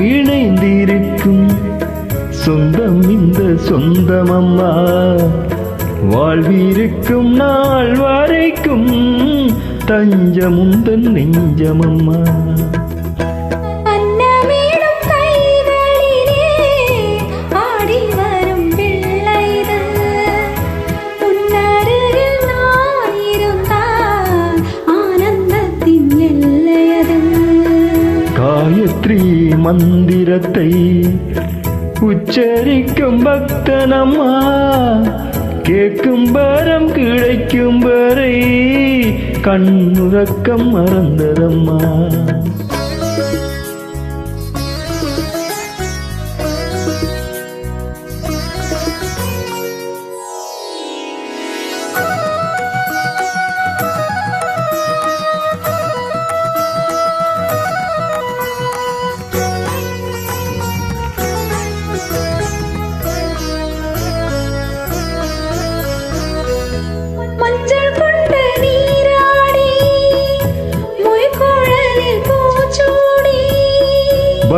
இணைந்திருக்கும் சொந்தம் இந்த சொந்தம் அம்மா வாழ்விருக்கும் நாள் வரைக்கும் தஞ்சமுந்தன் நெஞ்சமம்மா. காயத்ரி மந்திரத்தை உச்சரிக்கும் பக்தனம்மா. கேட்கும் வரம் கிடைக்கும் வரை கண்ணுறக்கம் மறந்ததம்மா.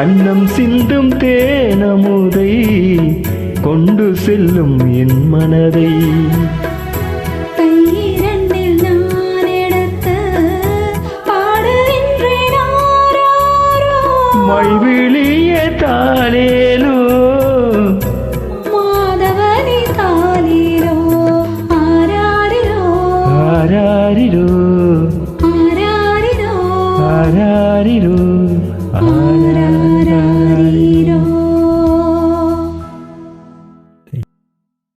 கண்ணம் சிந்தும் தேனமுதை கொண்டு செல்லும் என் மனதை. மைவிழிய தாளேலோ மாதவனி ஆராரிரோ ஆராரிரோ ஆராரிரோ ஆராரிரோ ஆராரிரோ